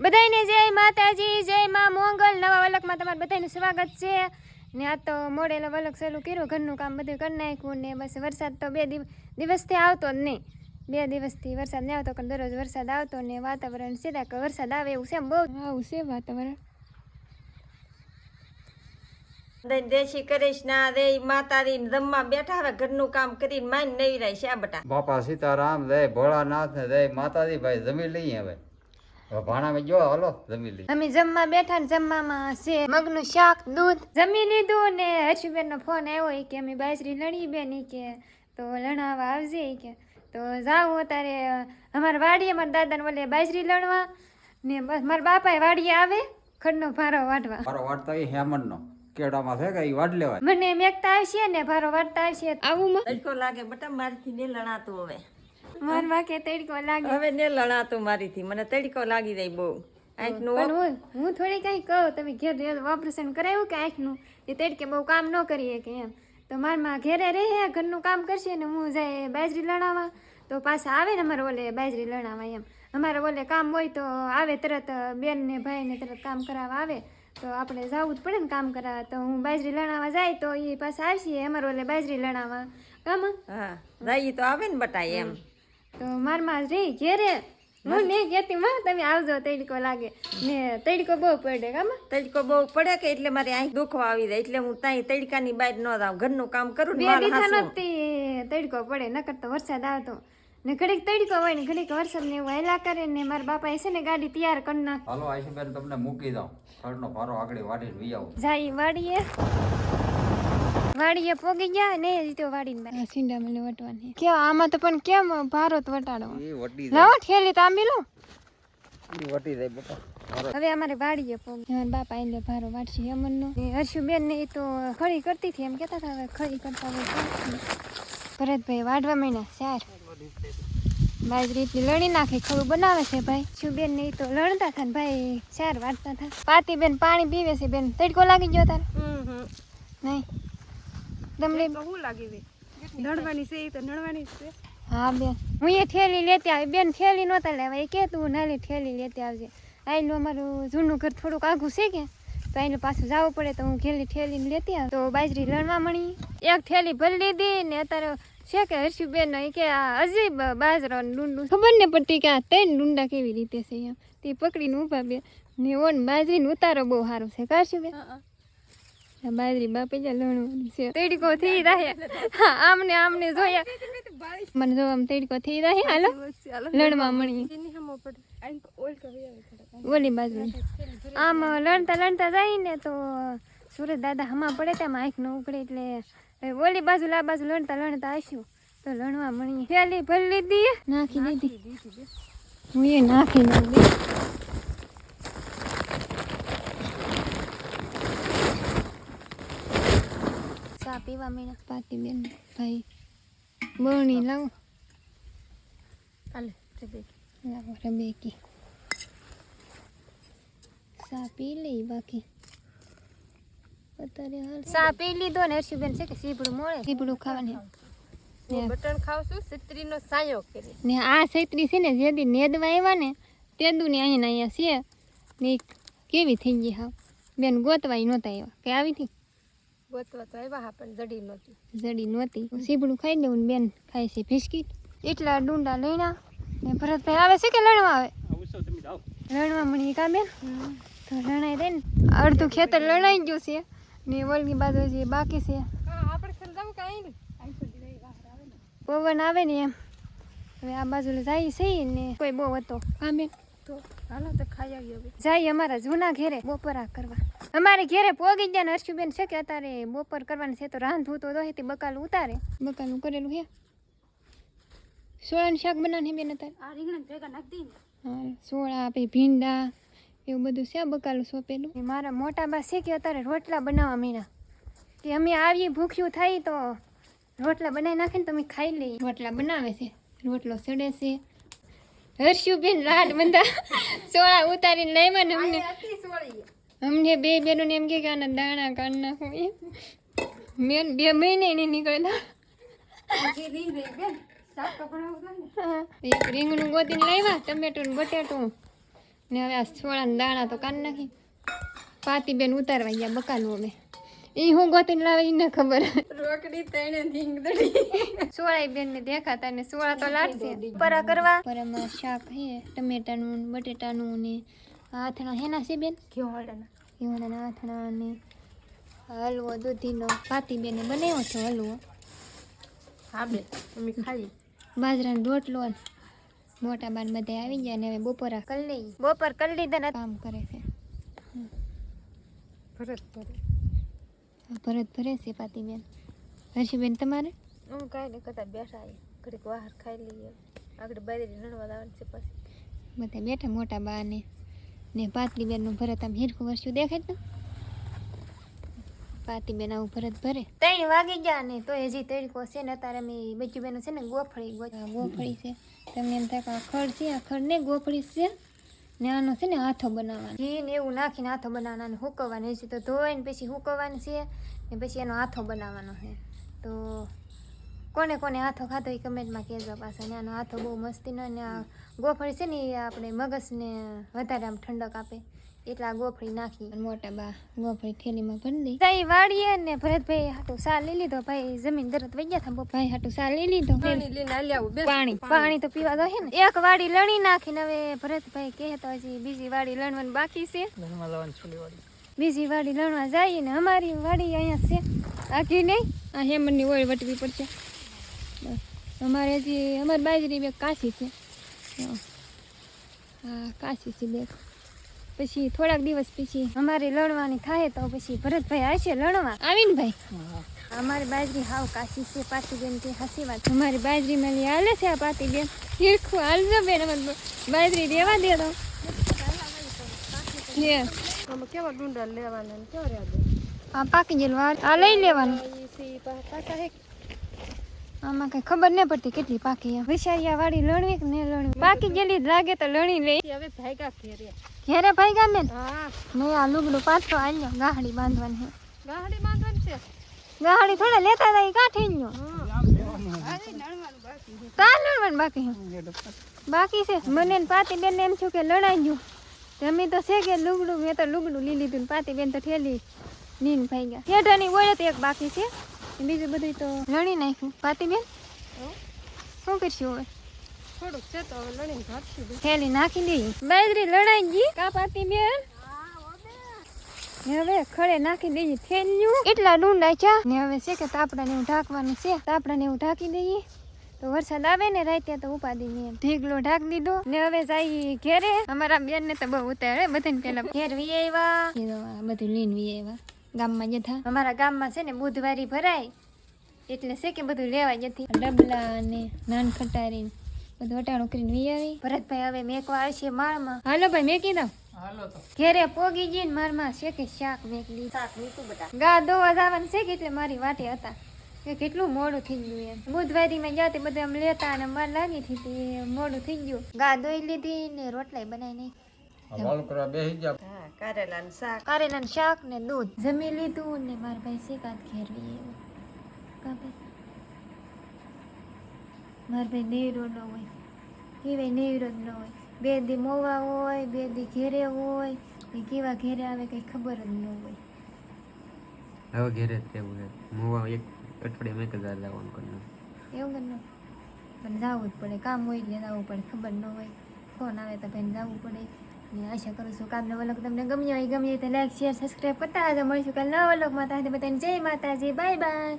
બધાને જય માતાજી જય માં મોંગલ. નવા વલકમાં તમારું બધાનું સ્વાગત છે. ને આ તો મોડેલો વલક ચાલુ કર્યું ઘરનું કામ બધું કરી નાખ્યું ને બસ વરસાદ તો બે દિવ- દિવસથી આવતો જ નહીં. બે દિવસથી વરસાદ નહીં આવતો પણ દરરોજ વરસાદ આવતો ને વાતાવરણ સીધા કે વરસાદ આવે એવું છે બહુ આવું છે વાતાવરણ. દેશી કરીશ ના રે માતારી જમવા બેઠા હવે ઘરનું કામ કરીને માન નવી રહી છે આ બટા. બાપા સીતારામ જય ભોળાનાથ ને જય માતાજી. ભાઈ જમી લઈએ હવે. ભાણામાં જો હલો જમી લઈએ. અમે જમવા બેઠા ને જમવામાં છે મગનું શાક દૂધ. જમી લીધું ને હર્ષુબેનનો ફોન આવ્યો કે અમે બાજરી લણી બેન કે તો લણાવવા આવજે કે. તો જાઉં અત્યારે અમારા વાડીએ મારા દાદાને બોલે બાજરી લણવા ને બસ મારા એ વાડીએ આવે ખડનો ભારો વાટવા ભારો વાટતો એ હેમંતનો. કેડામાં છે કે એ વાટ લેવાય. મને મેકતા આવશે ને ભારો વાટતા આવશે. આવું તડકો લાગે બટા મારથી ને લણાતું હવે. મારા કે તડકો લાગે. હવે ને લણાતું મારીથી. મને તડકો લાગી જાય બહુ. આંખનું હું. હું થોડી કઈ કહું. તમે ઘેર ઓપરેશન કરાવ્યું કે આંખનું? એ તડકે બહુ કામ ન કરીએ કે એમ. તો મારમાં ઘેરે રહે ઘરનું કામ કરશે ને હું જાય બાજરી લણાવવા તો પાછા આવે ને અમારે ઓલે બાજરી લણાવવા એમ. અમારે ઓલે કામ હોય તો આવે તરત બેન ને ભાઈ ને તરત કામ કરાવવા આવે. તો આપણે જવું જ પડે ને કામ કરાવવા. તો હું બાજરી લણાવવા જાય તો એ પાછા આવશે અમારે ઓલે બાજરી લણાવવા કામ? હા. તો આવે ને બટાય એમ. તો મારમાં રે ઘેરે. હું નહીં કહેતી માં તમે આવજો તડકો લાગે. ને તડકો બહુ પડે કામ તડકો બહુ પડે કે એટલે મારે અહીં દુખવા આવી જાય. એટલે હું ત્યાં તડકાની બહાર ન જાઉં. ઘરનું કામ કરું ને બે હાસું. નથી તડકો પડે નકર તો વરસાદ આવતો. ને ઘડીક તડકો હોય ને ઘડીક વરસાદ ને એવું હેલા કરે ને મારા બાપા છે ને ગાડી તૈયાર કરી નાખ. હાલો આઈશુબેન તમને મૂકી દઉં. ઘરનો ભારો આગળ વાટીને વી આવું. જાય વાડીએ. વાડીએ પોગી ગયા ને એ રીતે વાડીને બાર સિંડા મને વટવાની. કે આમાં તો પણ કેમ ભારો તો વટાડો? એ વટી લાવો ઠેલી તો આંબી લો. વટી જાય બેટા હવે અમારે વાડીએ પોગી મારા બાપા એને ભારો વાટશે અમનનો ને હર્ષુબેન ને એ તો ખડી કરતી હતી એમ કહેતા હતા હવે ખડી કરતા હોય ભરતભાઈ વાઢવા મહિના ચાર બાજરી લણી નાખી ખરું બનાવે છે ભાઈ? શું બેન ને તો લણતા હતા ભાઈ ચાર વાટતા હતા. પાતી બેન પાણી પીવે છે બેન. તડકો લાગી ગયો તાર? નહીં? તમને શું લાગી વે નડવાની છે એ તો નડવાની જ છે. હા બેન. હું એ થેલી લેતી આવી. બેન થેલી નહોતા લેવા એ કે તું નાની થેલી લેતી આવજે. આઈલું અમારું જૂનું ઘર થોડુંક આઘું છે કે તો આઈલું પાછું જવું પડે તો હું ઘેલી થેલી લેતી આવ. તો બાજરી લણવા મળી. એક થેલી ભરી લીધી ને અત્યારે છે કે હર્ષુબેન એ કે આ હજી બાજરો ડુંડું. ખબર ને પડતી કે આ ત્રણ ડુંડા કેવી રીતે છે એમ. તે પકડીને ઊભા બે. ને ઓન બાજરીને ઉતારો બહુ સારો છે. કાશું બે આ બાજરી બાપી જાય લણવાની છે. તેડકો થઈ જાય હા આમને આમને જોયા મને જો આમ તડકો થઈ જાય હાલો લણવા મળી ઓલ બાજુ આમ લણતા લણતા જાય ને તો સુરત દાદા હમા પડે ત્યાં આંખ ન ઉકળે એટલે ઓલી બાજુ લા બાજુ લણતા લણતા આવીશું તો લણવા મળી થેલી ભરી લીધી નાખી દીધી. હું એ નાખી દીધી. પીવા મીણા પાતી બેન ભાઈ બણી લાવો. હાલે રબેકી લાવો રબેકી સા પી લઈ બાકી. અત્યારે હાલ સા પી લીધો ને હર્ષુબેન છે કે સીપડું મોળે. સીપડું ખાવાની. બટન ખાવ છું સિત્રીનો સાયો કરી. ને આ છેતરી છે ને જે દી નેદવા આવ્યા ને તે દુ ને અહીંયા ને અહીંયા છે. ને કેવી થઈ ગઈ હા બેન ગોતવાય નહોતા આવ્યા કે આવી હતી? ગોતવા તો આવ્યા હા પણ જડી નહોતી. જડી નહોતી. સીબડું ખાઈ ને બેન ખાય છે બિસ્કીટ. એટલા ડુંડા લઈના ને ભરતભાઈ આવે છે કે લણવા આવે? લણવા મળી કા બેન તો લણાઈ દે ને. અડધું ખેતર લણાઈ ગયું છે ને ઓલની બાજુ જે બાકી છે. હા આપણે ખેલ જાવ કે આઈ ને? આઈ સુધી રહી બહાર આવે ને. પવન આવે ને એમ. હવે આ બાજુ જાય છે ને કોઈ બહુ હતો. હા બેન તો હાલો તો ખાઈ આવી હવે. જાય અમારા જૂના ઘેરે બપોરા કરવા. અમારે ઘેરે પોગી ગયા ને હર્ષુબેન છે કે અત્યારે બપોર કરવાની છે તો રાંધવું તો દોહી બકાલું ઉતારે. બકાલું કરેલું હે. સોળાનું શાક બનાવે હે બેન અત્યારે? આ રીંગણા ભેગા નાખી દઈ હા સોળા પછી ભીંડા એવું બધું છે બકાલું સોંપેલું? એ મારા મોટા બા છે કે અત્યારે રોટલા બનાવવા મીણા કે અમે આવીએ ભૂખ્યું થાય તો રોટલા બનાવી નાખીને તમે ખાઈ લઈએ. રોટલા બનાવે છે. રોટલો સડે છે. હર્ષુબેન લાડ બંધા સોળા ઉતારીને લાવ્યા ને અમને અમને બે બેનોને એમ કે આના દાણા કાઢ નાખો એમ. બે મહિને નહીં નીકળેલા. રીંગનું એક ગોતીને લાવ્યા ટમેટું ને બટેટું. ને હવે આ સોળાના દાણા તો કાન નાખી. પાતી બેન ઉતારવા ગયા બકાનું અમે. ઈ હું ગોતીને લાવે એને ખબર. રોકડી તેણે ધીંગદડી સોળાઈ બેન ને દેખાતા ને સોળા તો લાડશે. પરા કરવા. પરામાં શાક હે ટમેટાનું ને બટેટાનું ને હાથણા હેના છે બેન ઘેવાડાના ઈવડાના આથણા ને હલવો દૂધીનો પાતી બેને બનાવ્યો છે હલવો. હા બે અમે ખાઈ બાજરાનો રોટલો મોટા બાન બધા આવી ગયા ને હવે બપોરા કરી લઈ બપોર કરી લીધા ને કામ કરે છે. ભરત ભરે. ભરત ભરે છે પાતીબેન હર્ષીબેન તમારે? હું કાંઈ નહીં કરતા બેઠા ઘડીક બહાર ખાઈ લઈએ. આગળ બાજરી રણવા લાવવાની છે પછી. બધા બેઠા મોટા બા ને ને પાતળીબેનનું ભરત આમ હિરખું વર્ષું દેખાય તો પાતીબેન આવું ભરત ભરે. ત્રણ વાગી ગયા ને તો હજી તડકો છે ને અત્યારે અમે બચ્ચુબેન છે ને ગોફળી ગોફળી છે. તમને એમ થાય કે આ ખડ છે આ ખડ ને ગોફળી છે. ને આનો છે ને હાથો બનાવવાનો. ઘી ને એવું નાખીને હાથો બનાવવાનો અને હુકવવાનો. હજી તો ધોઈને પછી હુકવવાનું છે ને પછી એનો હાથો બનાવવાનો છે. તો કોને કોને હાથો ખાધો એ કમેન્ટમાં કહેજો પાસે અને આનો હાથો બહુ મસ્તીનો ને આ ગોફળી છે ને એ આપણે મગજને વધારે આમ ઠંડક આપે એટલા ગોફળી નાખી. મોટા બા ગોફળી થેલીમાં ભરી દઈ તઈ વાળીએ ને ભરતભાઈ હાટું સા લઈ લીધો ભાઈ જમીન તરત વઈ ગયા હતા ભાઈ હાટું સા લઈ લીધો. પાણી લઈને આલી બે પાણી. પાણી. તો પીવા ગયે ને. એક વાડી લણી નાખીને હવે ભરતભાઈ કહે તો હજી બીજી વાડી લણવાની બાકી છે. બીજી વાડી લણવા જઈએ ને અમારી વાડી અહીંયા છે. આખી નહીં આ હેમરની ઓળ વટવી પડશે. અમારે હજી અમારી બાજરી બે કાશી છે. હા. કાશી છે બે. પછી થોડાક દિવસ પછી અમારે લણવાની થાય તો પછી ભરતભાઈ આવશે લણવા. આવીને ભાઈ. અમારી બાજરી હાવ કાશી છે પાતીબેન કે હાસી વાત. અમારી બાજરી મેલી હાલે છે આ પાતીબેન હીરખું હાલજો બેન અમારે બાજરી દેવા દે તો. કેવા ડુંડા લેવાના કેવા રહ્યા આ પાકી ગયેલું આ આ લઈ લેવાનું. આમાં કઈ ખબર ન પડતી કેટલી પાકી વિશારિયા વાળી લણવી કે નહીં લણવી? પાકી ગયેલી લાગે તો લણી લઈ હવે ભાઈગા ઘેરે. ઘેરે ભાઈ ગામે ને મેં આ લુગડું પાછો આલ્યો ગાહડી બાંધવાની ગાહડી બાંધવાની છે? ગાહડી થોડા લેતા હતા કાઠી ન્યો છે. તા લણવાનું બાકી છે? બાકી છે? મને ને પાતી બેન એમ થયું કે લણાઈ ગયું. તમે તો છે કે લુગડું મેં તો લુગડું લીધું ને પાતી બેન તો ઠેલી નીન ભાઈ ગયા ઠેઠાની ઓળે તો એક બાકી છે. બીજું બધું તો લણી નાખ્યું. પાતી બેન શું કરશું હવે? થોડુંક છે તો હવે લણીને ભાગશું થેલી નાખી દઈએ બાજરી લડાઈ ગઈ. કા પાતી બેન હવે ખડે નાખી દઈએ થેલ્યું એટલા ડુંડા ચા ને હવે છે કે તાપડાને એવું ઢાંકવાનું છે. તાપડાને એવું ઢાંકી દઈએ. તો વરસાદ આવે ને રાતે તો ઉપાડી ને ઢીગલો ઢાક દીધો. ને હવે જાય ઘેરે. અમારા બેન ને તો બહુ ઉતારે બધાને પેલા ઘેર વી આવ્યા બધું લીન વી આવ્યા ગામમાં જતા અમારા ગામમાં છે ને બુધવારી ભરાય એટલે છે કે બધું લેવા જતી ડબલા અને નાન ખટારી બધું વટાણું કરીને વી આવી ભરતભાઈ હવે મેકવા આવશે માળમાં. હાલો ભાઈ મેકી દો ઘેરે પોગી જઈને મારમાં છે કે શાક મેકલી. શાક મીઠું બટા ગા દોવા જવાનું છે કે એટલે મારી વાટે હતા. કે કેટલું મોડું થઈ ગયું એમ. બુધવારીમાં ગયા તે બધા આમ લેતા અને માર લાગી હતી તે મોડું થઈ ગયું. ગા દોઈ લીધી ને રોટલાય બનાવી નહીં આ વાલ કરવા બેસી ગયા હા કારેલાનું શાક. ને દૂધ. જમી લીધું ને મારા ભાઈ શેકાત ઘેરવી એવું મારા ભાઈ નેવરો ન હોય. એ ભાઈ નેવરો જ ન હોય. બે દી મોવા હોય બે દી ઘેરે હોય. એ કેવા ઘેરે આવે કઈ ખબર જ ન હોય. હવે ઘેરે જ રહેવું છે. મોવા એક અઠવાડિયામાં મેં કદાચ લાવવાનું કરવાનું. એવું જ પણ જવું જ પડે. કામ હોય એટલે જવું પડે. ખબર ન હોય. ફોન આવે તો ભાઈ જવું પડે. આશા કરું છું કામનો વલક તમને ગમ્યો હોય ગમ્યો તો લાઈક શેર સબસ્ક્રાઈબ કરતા આજે મળીશું કાલ નવા વલકમાં ત્યાં બધાને જય માતાજી. Bye bye